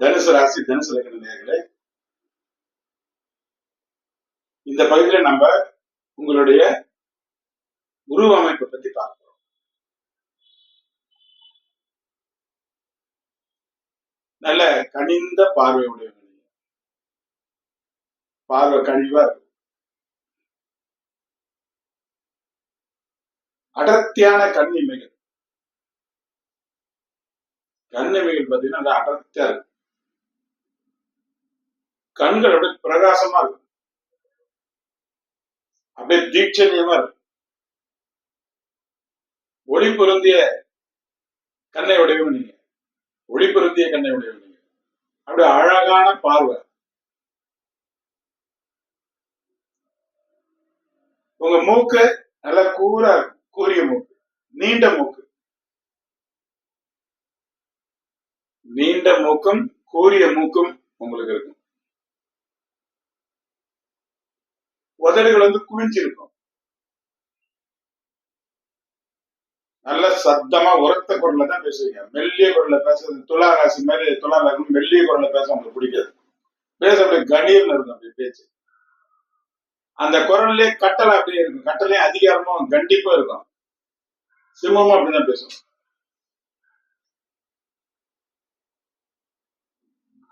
தனுசு ராசி தனுசு லக்ன நேயர்களே இந்த பகுதியில நம்ம உங்களுடைய உருவ அமைப்பை பத்தி பார்க்கிறோம். நல்ல கனிந்த பார்வை உடையவங்க. பார்வை கழிவா இருக்கும். அடர்த்தியான கண்ணிமைகள் கண்ணிமைகள் பார்த்தீங்கன்னா அந்த அடர்த்தியா இருக்கும் அப்படியே பிரகாசமா இருக்கும் அப்படியே தீட்சணியமா இருக்கும் ஒளி பொருந்திய கண்ணை உடையவன் நீங்க. ஒளி பொருந்திய கண்ணை உடையவன் நீங்க. அப்படியே அழகான பார்வை. உங்க மூக்கு நல்லா கூரா இருக்கும் கூரிய மூக்கு. நீண்ட மூக்கு. நீண்ட மூக்கும் கூரிய மூக்கும் உங்களுக்கு இருக்கும். உதடுகள் வந்து குவிஞ்சிருக்கும். நல்ல சத்தமா உரத்த குரல்ல தான் பேசுவீங்க. மெல்லிய குரல்ல பேசுறது துலா ராசி மாதிரி துலா ராசி மெல்லிய குரல்ல பேச உங்களுக்கு பிடிக்காது. பேச அப்படியே கணீர்னு இருக்கும் அப்படி பேச்சு. அந்த குரல்லே கட்டளை அப்படியே இருக்கும். கட்டளையும் அதிகாரமும் கண்டிப்பா இருக்கும். சிம்மமும் அப்படிதான் பேசுவோம்.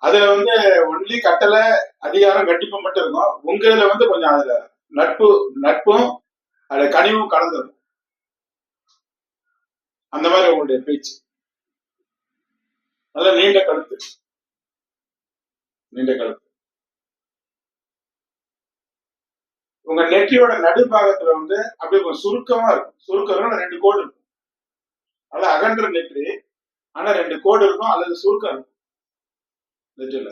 அதுல வந்து ஒன்லி கட்டளை அதிகாரம் கண்டிப்பும் மட்டும் இருக்கும். உங்க இதுல வந்து கொஞ்சம் அதுல நட்பு நட்பும் அதுல கனிவும் கலந்துடும் அந்த மாதிரி உங்களுடைய பேச்சு. நல்ல நீண்ட கழுத்து நீண்ட கழுத்து உங்க நெற்றியோட நடுபாகத்துல வந்து அப்படியே கொஞ்சம் சுருக்கமா இருக்கும். சுருக்கம் ரெண்டு கோடு இருக்கும். அதாவது அகன்ற நெற்றி ஆனா ரெண்டு கோடு இருக்கும் அல்லது சுருக்கம் இருக்கும். நெற்றியில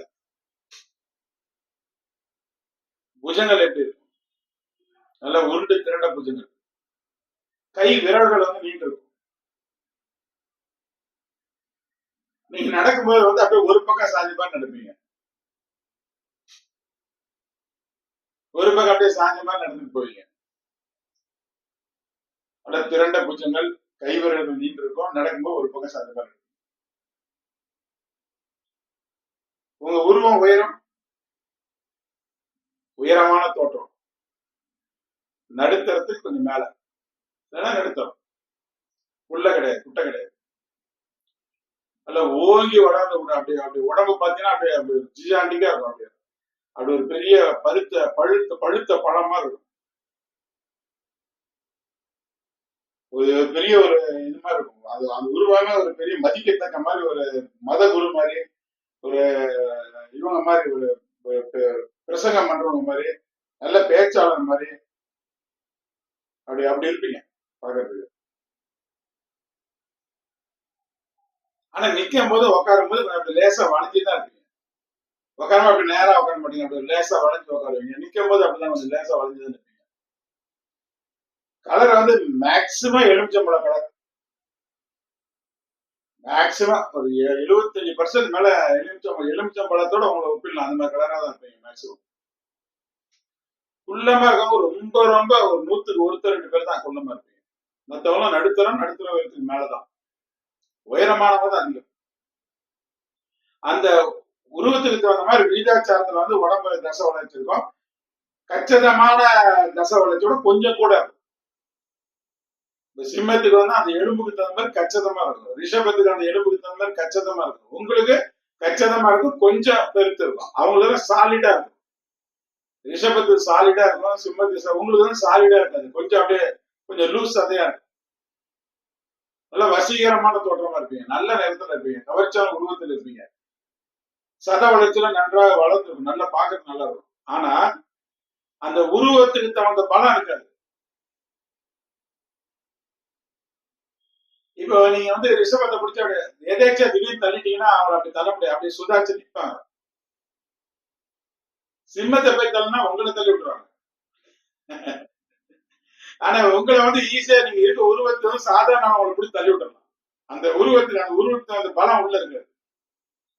புஜங்கள் எப்படி இருக்கும்? நல்ல உருண்டு திரண்ட புஜங்கள். கை விரல்கள் வந்து நீண்டு இருக்கும். நீங்க நடக்கும்போது வந்து அப்படியே ஒரு பக்கம் சாஞ்சி நடப்பீங்க. ஒரு பக்கம் அப்படியே சாஞ்சமா நடந்துட்டு போவீங்க. அப்படியே திரண்ட புஜங்கள் கை விரல்கள் நீண்டு இருக்கும். நடக்கும்போது ஒரு பக்கம் சாஞ்ச மாதிரி இருக்கும். உங்க உருவம் உயரம்? உயரமான தோற்றம். நடுத்தரத்துக்கு கொஞ்சம் மேல. இல்லைன்னா நடுத்தரம். உள்ள கிடையாது குட்டை கிடையாது. அல்ல ஓங்கி வளர்ந்த அப்படி அப்படி உடம்பு பார்த்தீங்கன்னா அப்படியே அப்படி ஜிஜாண்டிக்கா இருக்கும் அப்படியே. அப்படி ஒரு பெரிய பருத்த பழுத்த பழுத்த பழமா இருக்கும். ஒரு பெரிய ஒரு இது மாதிரி இருக்கும். அது அந்த உருவாக ஒரு பெரிய மதிக்கத்தக்க மாதிரி ஒரு மத குரு மாதிரி ஒரு இவங்க மாதிரி ஒரு ஒரு பெ- பிரசங்கம் பண்றவங்க மாதிரி நல்ல பேச்சாளர் மாதிரி அப்படி அப்படி இருப்பீங்க. பார்க்கறதுக்கு ஆனா நிக்கும் போது உட்காரும் போது அப்படி லேசா வளைஞ்சு தான் இருப்பீங்க. உட்காராம அப்படி நேரா உட்கார மாட்டீங்க. அப்படி லேசா வளைஞ்சு உட்காருவீங்க நிக்கும் போது அப்படிதான் கொஞ்சம் லேசா வளைஞ்சு தான் இருப்பீங்க. கலர் வந்து மேக்சிமம் எலுமிச்சம்பழம் கலர் மேக்சிமம் ஒரு எழுபத்தஞ்சு பர்சன்ட் மேல எலுமிச்சம்பழம் எலுமிச்சம்பழத்தோட உங்களை ஒப்பிடலாம். அந்த மாதிரி கலராக தான் இருப்பீங்க மேக்சிமம் குள்ளமா இருக்கவங்க ரொம்ப ரொம்ப ஒரு நூத்துக்கு ஒருத்தர் ரெண்டு பேர் தான் குள்ளமா இருப்பீங்க. மத்தவங்க நடுத்தரம் நடுத்தர உயரத்துக்கு மேலதான். உயரமானவங்க தான் அதிகம். அந்த உருவத்துக்கு தகுந்த மாதிரி விகிதாச்சாரத்துல வந்து உடம்பு தசை வளர்ச்சிருக்கோம் கச்சிதமான தசை வளர்ச்சியோட கொஞ்சம் கூட. இருக்கும் இந்த சிம்மத்துக்கு வந்து அந்த எலும்புக்கு தகுந்த மாதிரி கச்சிதமா இருக்கும். ரிஷபத்துக்கு அந்த எலும்புக்கு தகுந்த மாதிரி கச்சிதமா இருக்கும். உங்களுக்கு கச்சிதமா இருக்கும் கொஞ்சம் பெருத்து இருக்கும். அவங்களுக்கு சாலிடா இருக்கும். ரிஷபத்து சாலிடா இருக்கும் சிம்மத்துக்கு உங்களுக்கு வந்து சாலிடா இருக்காது. கொஞ்சம் அப்படியே கொஞ்சம் லூஸ் அதையா இருக்கும். நல்ல வசீகரமான தோற்றமா இருப்பீங்க. நல்ல நேரத்துல இருப்பீங்க. கவர்ச்சியான உருவத்தில் இருப்பீங்க. சத வளர்ச்சியில நன்றாக வளர்ந்துருக்கும். நல்லா பார்க்கறது நல்லா இருக்கும். ஆனா அந்த உருவத்துக்கு தகுந்த பலம் இருக்காது. இப்போ நீங்க வந்து ரிஷபத்தை பிடிச்ச அப்படியே எதேச்சா திடீர்னு தள்ளிட்டீங்கன்னா அவங்களை அப்படி தள்ள முடியாது. அப்படியே சுதாச்சு நிற்பாங்க சிம்மத்தை போய் தள்ளுனா உங்களை தள்ளி விட்டுருவாங்க. ஆனா உங்களை வந்து ஈஸியா நீங்க இருக்க உருவத்தை வந்து சாதாரண அவங்களை கூட தள்ளி விட்டுறலாம். அந்த உருவத்துல அந்த உருவத்துல அந்த பலம் உள்ள இருக்கு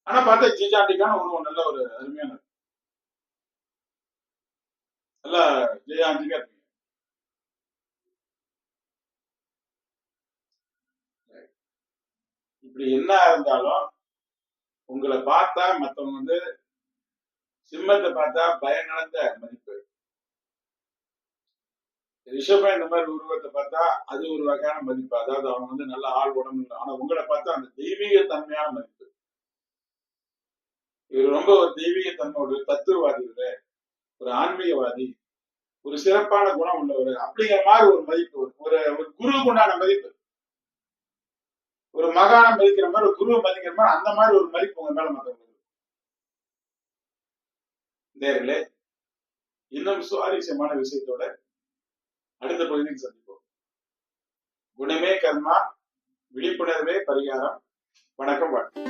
ஆனா பார்த்தா ஜிஜாண்டிக்கான உருவம் நல்ல ஒரு அருமையான நல்லா ஜெயாண்டிக்கா இருக்கு. இப்படி என்ன இருந்தாலும் உங்களை பார்த்தா மத்தவங்க வந்து சிம்மத்தை பார்த்தா பயம் கலந்த மதிப்பு. ரிஷபம் இந்த மாதிரி உருவத்தை பார்த்தா அது ஒரு வகையான மதிப்பு. அதாவது அவங்க வந்து நல்ல ஆள் உடம்பு ஆனா உங்களை பார்த்தா அந்த தெய்வீக தன்மையான மதிப்பு. இவர் ரொம்ப ஒரு தெய்வீக தன்மையோட தத்துவவாதி இவரு ஒரு ஆன்மீகவாதி ஒரு சிறப்பான குணம் உள்ளவர் அப்படிங்கிற மாதிரி ஒரு மதிப்பு. ஒரு ஒரு ஒரு குருவுக்கு உண்டான மதிப்பு. ஒரு மகான மதிக்கிற மாதிரி ஒரு குருவை மதிக்கிற மாதிரி அந்த மாதிரி ஒரு மதிப்பு உங்க மேல மத்தவங்களுக்கு நேர்களே இன்னும் சுவாரஸ்யமான விஷயத்தோட அடுத்த பகுதிக்கு சந்திப்போம். குணமே கர்மா விழிப்புணர்வே பரிகாரம். வணக்கம் வணக்கம்.